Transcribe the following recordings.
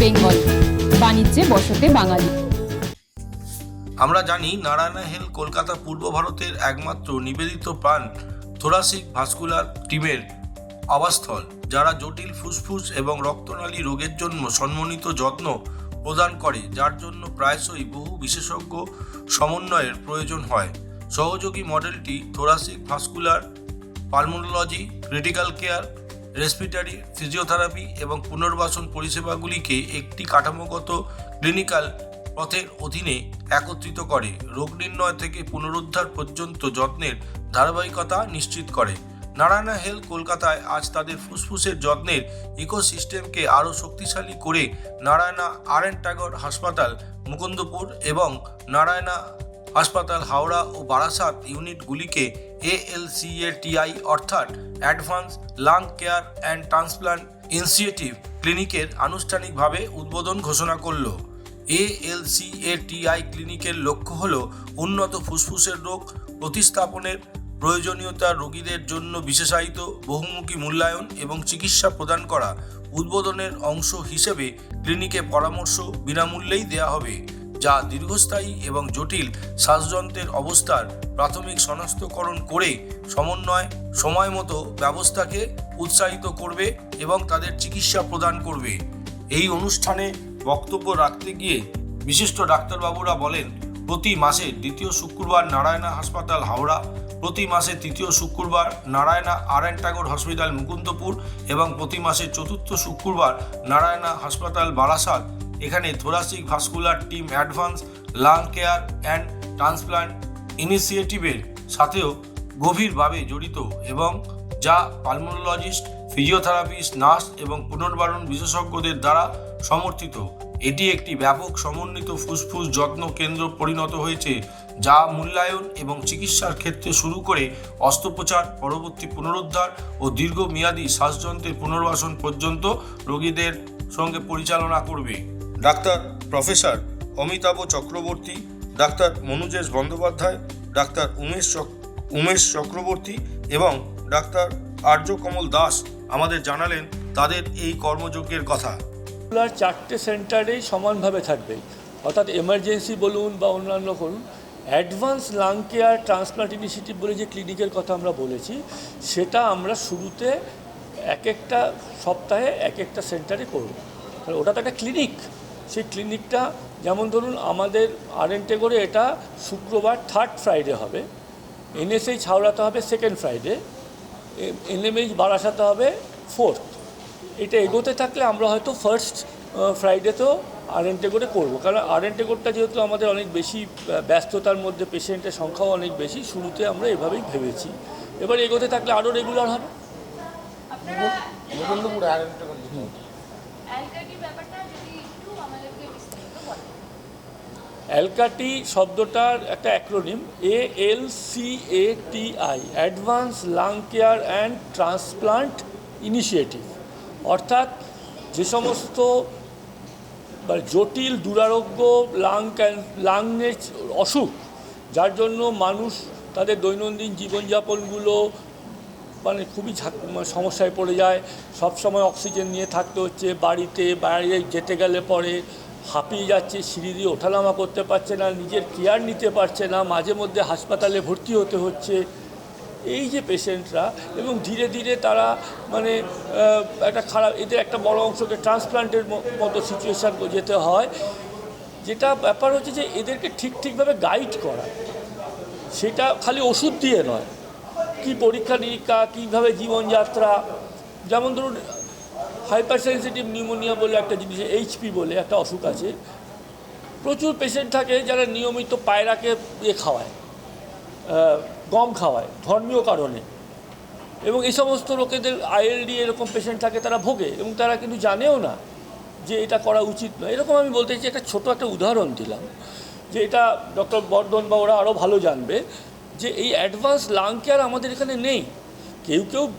বেঙ্গল। বাণিজ্যে বসতে বাঙালি। আমরা জানি নারায়ণা হেল কলকাতা পূর্ব ভারতের একমাত্র নিবেদিত প্রাণ থোরাসিক ভাস্কুলার টিমের আবাসস্থল, যারা জটিল ফুসফুস এবং রক্তনালী রোগের জন্য সম্মানিত যত্ন প্রদান করে, যার জন্য প্রায়শই বহু বিশেষজ্ঞ সমন্বয়ের প্রয়োজন হয়। সহযোগী মডেলটি thoracic vascular pulmonology critical care respiratory physiotherapy এবং পুনর্বাসন পরিষেবাগুলিকে একটি কাঠামোগত ক্লিনিক্যাল পথের অধীনে একত্রিত করে। রোগ নির্ণয় থেকে পুনরুদ্ধার পর্যন্ত যত্নের ধারাবাহিকতা নিশ্চিত করে। নারায়ণা হেলথ কলকাতায় আজ তাদের ফুসফুসের যত্নের ইকোসিস্টেমকে আরও শক্তিশালী করে নারায়ণা আর এন টাগর হাসপাতাল, মুকুন্দপুর এবং নারায়ণা হাসপাতাল, হাওড়া ও বারাসাত ইউনিটগুলিকে এএলসিএটিআই অর্থাৎ advance lung care and transplant initiative ক্লিনিকের আনুষ্ঠানিকভাবে উদ্বোধন ঘোষণা করল। এএলসিএটিআই ক্লিনিকের লক্ষ্য হল উন্নত ফুসফুসের রোগ প্রতিস্থাপনের প্রয়োজনীয়তা রোগীদের জন্য বিশেষায়িত, বহুমুখী মূল্যায়ন এবং চিকিৎসা প্রদান করা উদ্বোধনের অংশ হিসেবে ক্লিনিকে পরামর্শ বিনামূল্যেই দেওয়া হবে। যা দীর্ঘস্থায়ী এবং জটিল শ্বাসযন্ত্রের অবস্থার প্রাথমিক শনাক্তকরণ করে সমন্বয়, সময় মতো ব্যবস্থাকে উৎসাহিত করবে এবং তাদের চিকিৎসা প্রদান করবে। এই অনুষ্ঠানে বক্তব্য রাখতে গিয়ে বিশিষ্ট ডাক্তারবাবুরা বলেন, প্রতি মাসে দ্বিতীয় শুক্রবার নারায়ণা হাসপাতাল হাওড়া, প্রতি মাসে তৃতীয় শুক্রবার Narayana R N Tagore hospital Mukundapur এবং প্রতি মাসে চতুর্থ শুক্রবার নারায়ণা হাসপাতাল বারাসাত এখানে thoracic vascular team advance lung care and transplant ইনিশিয়েটিভের সাথেও গভীরভাবে জড়িত এবং যা পালমোনোলজিস্ট ফিজিওথেরাপিস্ট নার্স এবং পুনর্বারণ বিশেষজ্ঞদের দ্বারা সমর্থিত। এটি একটি ব্যাপক সমন্বিত ফুসফুস যত্ন কেন্দ্র পরিণত হয়েছে, যা মূল্যায়ন এবং চিকিৎসার ক্ষেত্রে শুরু করে অস্ত্রোপচার, পরবর্তী পুনরুদ্ধার ও দীর্ঘমেয়াদী শ্বাসযন্ত্রের পুনর্বাসন পর্যন্ত রোগীদের সঙ্গে পরিচালনা করবে। Doctor professor Amitabha Chakraborty, doctor Manujesh Bandyopadhyay, doctor Umesh Umesh Chakraborty এবং ডাক্তার আর্যকমল দাস আমাদের জানালেন তাদের এই কর্মযজ্ঞের কথা। চারটে সেন্টারেই সমানভাবে থাকবে। অর্থাৎ এমার্জেন্সি বলুন বা অন্যান্য করুন advance lung care transplant initiative বলে যে ক্লিনিকের কথা আমরা বলেছি, সেটা আমরা শুরুতে এক একটা সপ্তাহে এক একটা সেন্টারে করব। ওটা তো একটা ক্লিনিক সেই ক্লিনিকটা যেমন ধরুন আমাদের আরেন্টে করে এটা শুক্রবার থার্ড ফ্রাইডে হবে। এনএসএইচ হাওড়াতে হবে সেকেন্ড ফ্রাইডে। এনএমএইচ বারাসাতে হবে ফোর্থ। এটা এগোতে থাকলে আমরা হয়তো ফার্স্ট ফ্রাইডে ফ্রাইডেতেও আরএনটে করে করব। কারণ আরএনটে কোডটা যেহেতু আমাদের অনেক বেশি ব্যস্ততার মধ্যে পেশেন্টের সংখ্যাও অনেক বেশি শুরুতে আমরা এভাবেই ভেবেছি। এবার এগোতে থাকলে আরও রেগুলার হবে। মুকুন্দপুরে। অ্যালকাটি শব্দটার একটা acronym A L C A T I advance lung care and transplant initiative অর্থাৎ যে সমস্ত বা জটিল, দুরারোগ্য লাং লাংয়ের অসুখ, যার জন্য মানুষ তাদের দৈনন্দিন জীবনযাপনগুলো মানে খুবই সমস্যায় পড়ে যায়। সব সময় অক্সিজেন নিয়ে থাকতে হচ্ছে, বাড়িতে, বাইরে যেতে গেলে পরে হাঁপিয়ে যাচ্ছে, সিঁড়ি দিয়ে ওঠানামা করতে পারছে না, নিজের কেয়ার নিতে পারছে না, মাঝে মধ্যে হাসপাতালে ভর্তি হতে হচ্ছে। এই যে পেশেন্টরা এবং ধীরে ধীরে তারা মানে একটা খারাপ, এদের একটা বড় অংশকে ট্রান্সপ্লান্টের মতো সিচুয়েশান যেতে হয়। যেটা ব্যাপার হচ্ছে যে এদেরকে ঠিক ঠিকভাবে গাইড করা। সেটা খালি ওষুধ দিয়ে নয়। কি পরীক্ষা, নিরীক্ষা, কীভাবে জীবনযাত্রা? যেমন ধরুন হাইপার সেন্সিটিভ নিউমোনিয়া বলে একটা জিনিস এইচপি বলে একটা অসুখ আছে। প্রচুর পেশেন্ট থাকে যারা নিয়মিত পায়রাকে ইয়ে খাওয়ায় গম খাওয়ায়, ধর্মীয় কারণে। এবং এই সমস্ত লোকেদের আইএলডি এরকম পেশেন্ট থাকে, তারা ভোগে, এবং তারা কিন্তু জানেও না যে এটা করা উচিত নয়। এরকম আমি বলতে চাই একটা ছোট একটা উদাহরণ দিলাম, যে এটা ডক্টর বর্ধন বা ওরা আরও ভালো জানবে। যে এই অ্যাডভান্স লাং কেয়ার আমাদের এখানে নেই। কেউ কেউ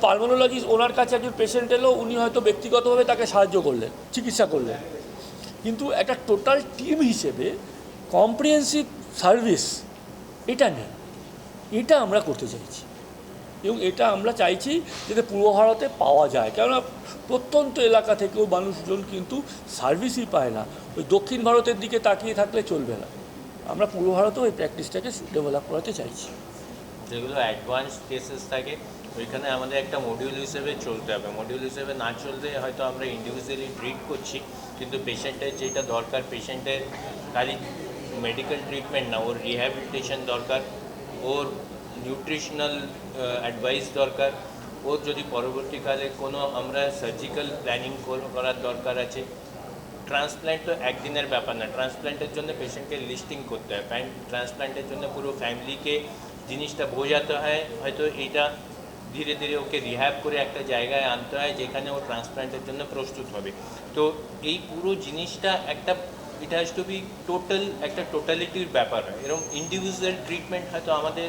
পালমোনোলজিস্ট ওনার কাছে একজন পেশেন্ট এলো, উনি হয়তো ব্যক্তিগতভাবে তাকে সাহায্য করলেন, চিকিৎসা করলেন। কিন্তু একটা টোটাল টিম হিসেবে কম্প্রিহেন্সিভ সার্ভিস এটা নেই। এটা আমরা করতে চাইছি। এবং এটা আমরা চাইছি যাতে পূর্ব ভারতে পাওয়া যায়। কেননা প্রত্যন্ত এলাকা থেকেও মানুষজন কিন্তু সার্ভিসই পায় না। ওই দক্ষিণ ভারতের দিকে তাকিয়ে থাকলে চলবে না। আমরা পূর্ব ভারতেও এই প্র্যাকটিসটাকে ডেভেলপ করাতে চাইছি। যেগুলো অ্যাডভান্স কেসেস থাকে, ওইখানে আমাদের একটা মডিউল হিসেবে চলতে হবে। মডিউল হিসেবে না চলতে হয়তো আমরা ইন্ডিভিজুয়ালি ট্রিট করছি, কিন্তু পেশেন্টের যেটা দরকার পেশেন্টের খালি মেডিকেল ট্রিটমেন্ট না, ওর রিহ্যাবিলিটেশন দরকার, ওর নিউট্রিশনাল অ্যাডভাইস দরকার, ওর যদি পরবর্তীকালে কোনো আমরা সার্জিক্যাল প্ল্যানিং করার দরকার আছে ট্রান্সপ্ল্যান্ট তো একদিনের ব্যাপার না। ট্রান্সপ্ল্যান্টের জন্য পেশেন্টকে লিস্টিং করতে হয়। ট্রান্সপ্ল্যান্টের জন্য পুরো ফ্যামিলিকে জিনিসটা বোঝাতে হয়। হয়তো এইটা ধীরে ধীরে ওকে রিহ্যাব করে একটা জায়গায় আনতে হয়, যেখানে ও ট্রান্সপ্ল্যান্টের জন্য প্রস্তুত হবে। তো এই পুরো জিনিসটা একটা it has to be total একটা টোটালিটির ব্যাপার হয়। এরকম ইন্ডিভিজুয়াল ট্রিটমেন্ট হয়তো আমাদের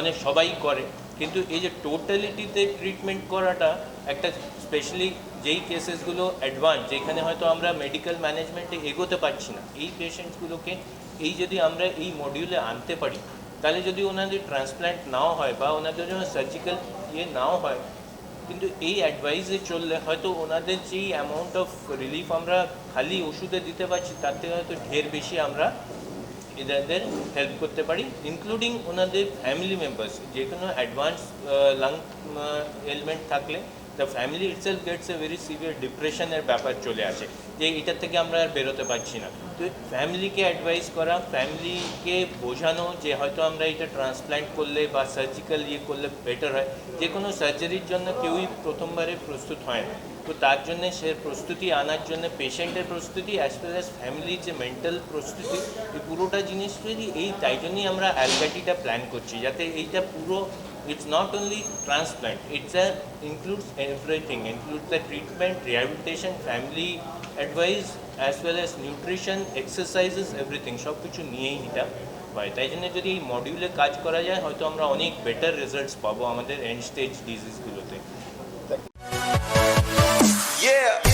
অনেক সবাই করে। কিন্তু এই যে টোটালিটিতে ট্রিটমেন্ট করাটা একটা স্পেশালি যেই কেসেসগুলো অ্যাডভান্স যেখানে হয়তো আমরা মেডিকেল ম্যানেজমেন্টে এগোতে পারছি না, এই পেশেন্টসগুলোকে এই যদি আমরা এই মডিউলে আনতে পারি, তাহলে যদি ওনাদের ট্রান্সপ্ল্যান্ট নাও হয় বা ওনাদের জন্য সার্জিক্যাল ইয়ে নাও হয়, কিন্তু এই অ্যাডভাইসে চললে হয়তো ওনাদের যেই অ্যামাউন্ট অফ রিলিফ আমরা খালি ওষুধে দিতে পারছি, তার থেকে হয়তো ঢের বেশি আমরা এদের হেল্প করতে পারি ইনক্লুডিং ওনাদের ফ্যামিলি মেম্বার্স যে কোনো অ্যাডভান্স লাং এলিমেন্ট থাকলে। The family itself gets a very severe ডিপ্রেশনের ব্যাপার চলে আসে, যে এটার থেকে আমরা আর বেরোতে পারছি না। তো ফ্যামিলিকে অ্যাডভাইস করা ফ্যামিলিকে বোঝানো যে হয়তো আমরা এটা ট্রান্সপ্ল্যান্ট করলে বা সার্জিক্যাল ইয়ে করলে বেটার হয়। যে কোনো সার্জারির জন্য কেউই প্রথমবারে প্রস্তুত হয় না। তো তার জন্য সে প্রস্তুতি আনার জন্য পেশেন্টের প্রস্তুতি অ্যাজ ওয়েল অ্যাজ ফ্যামিলির যে মেন্টাল প্রস্তুতি, এই পুরোটা জিনিস যদি এই তাই জন্যই আমরা অ্যালগাটিটা প্ল্যান করছি, যাতে এইটা পুরো it's not only transplant it's a includes everything include the treatment rehabilitation family advice as well as nutrition exercises everything সব কিছু নিয়েই এটা হয়। তাই জন্য যদি এই মডিউলে কাজ করা যায়, হয়তো আমরা অনেক বেটার রেজাল্টস পাবো আমাদের এন্ড স্টেজ ডিজিজগুলোতে Yeah.